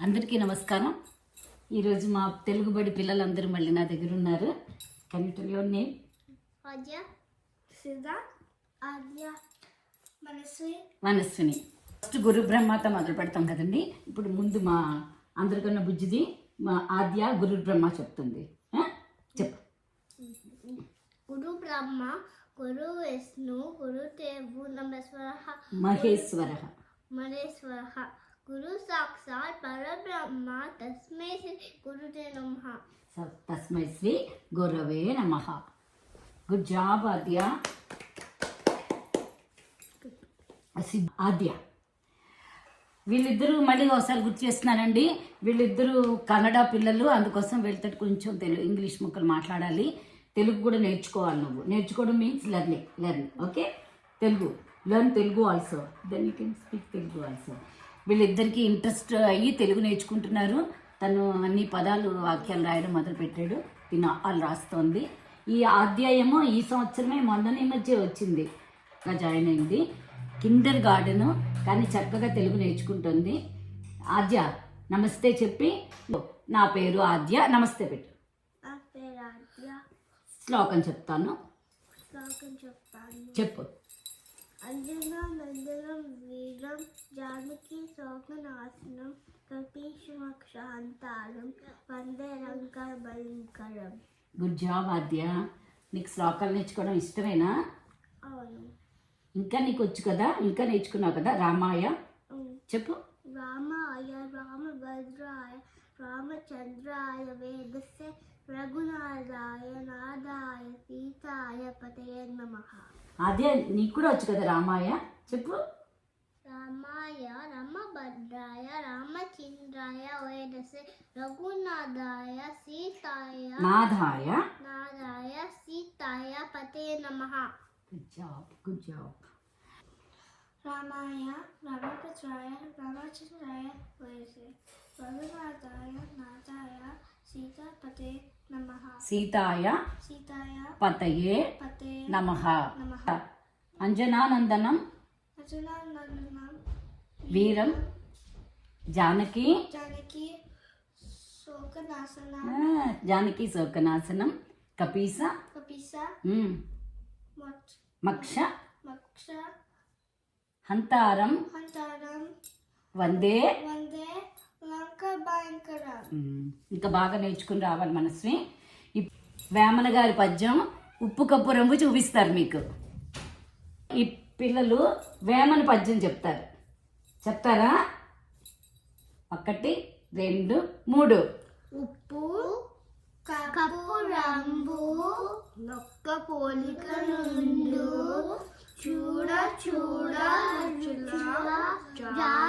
అందరికీ నమస్కారం. ఈరోజు మా తెలుగుబడి పిల్లలందరూ మళ్ళీ నా దగ్గర ఉన్నారు. నేమ్ మనస్విని. ఫస్ట్ గురు బ్రహ్మతో మొదలు పెడతాం కదండి. ఇప్పుడు ముందు మా అందరికన్నా బుజ్జిది మా ఆద్య గురు బ్రహ్మ చెప్తుంది? చెప్పు. గురు బ్రహ్మ గురు విష్ణు గురు దేవు నమస్వర మహేశ్వర. మహేశ్వర. గురు సాక్షాత్ పరబ్రహ్మ తస్మై శ్రీ గురుదే నమ. తస్మై శ్రీ గురవే నమ. Good job Aadya. ఆద్య. వీళ్ళిద్దరూ మళ్ళీ ఒకసారి గుర్తు చేస్తున్నానండి. వీళ్ళిద్దరూ కన్నడ పిల్లలు అందుకోసం వీళ్ళతో కొంచెం తెలుగు ఇంగ్లీష్ ముక్కలు మాట్లాడాలి. తెలుగు కూడా నేర్చుకోవాలి నువ్వు. నేర్చుకోవడం means learning learning okay Telugu. Learn Telugu also then you can speak Telugu also వీళ్ళిద్దరికి ఇంట్రెస్ట్ అయ్యి తెలుగు నేర్చుకుంటున్నారు. తను అన్ని పదాలు వాక్యాలు రాయడం మొదలుపెట్టాడు. తిన వాళ్ళు రాస్తోంది. ఈ అధ్యాయము ఈ సంవత్సరమే మొన్ననే మధ్య వచ్చింది. జాయిన్ అయింది. కిండర్ గార్డెన్ కానీ చక్కగా తెలుగు నేర్చుకుంటుంది. ఆద్య నమస్తే చెప్పి నా పేరు ఆద్య నమస్తే పెట్టు. శ్లోకం చెప్తాను. చెప్పు. అంజన నందనం వీరం జానకి శోకనాశనం కపీషమక్షాంతారం వందే రంకర భయంకరం. Good job Aadya. నీకు శ్లోకాలు నేర్చుకోవడం ఇష్టమేనా? అవును. ఇంకా నీకు వచ్చు కదా? ఇంకా నేర్చుకున్నావు కదా? రామాయ. చెప్పు. రామాయ రామభద్రాయ రామచంద్రాయ వేదస్య రఘునాథాయ నాదాయ సీతాయ పతయ నమ. అదే నీకు కూడా వచ్చు కదా రామాయ. చెప్పు. రామాయ రామభద్రాయ రామచంద్రాయ వేదస్య రఘునాథాయ సీతాయ నాథాయ. నాదాయ సీతాయ పతయ నమ. గుడ్ జాబ్ గుడ్ జాబ్ రామాయ రామభద్రాయ రామచంద్రాయ వేదస్య రఘునాథాయ నాదాయ సీతాపతే నమ సీతాయ సీతాయ పతయే పతే నమ నమః. అంజనానందనం అర్జునానందనం వీరం జానకి జానకి శోకనాశన ఆ, జానకి శోకనాశనం కపీస కపిస ఉమ్, మక్ష మక్ష మక్ష హంతారం. వందే. ఇంకా బాగా నేర్చుకుని రావాలి మనస్వి. వేమన గారి పద్యం ఉప్పు కప్పు రంగు చూపిస్తారు మీకు. ఈ పిల్లలు వేమన పద్యం చెప్తారు. చెప్తారా? ఒకటి రెండు మూడు. ఉప్పు కప్పు రంబు నొక్క పోలిక నుండు. చూడ చూడ job. job.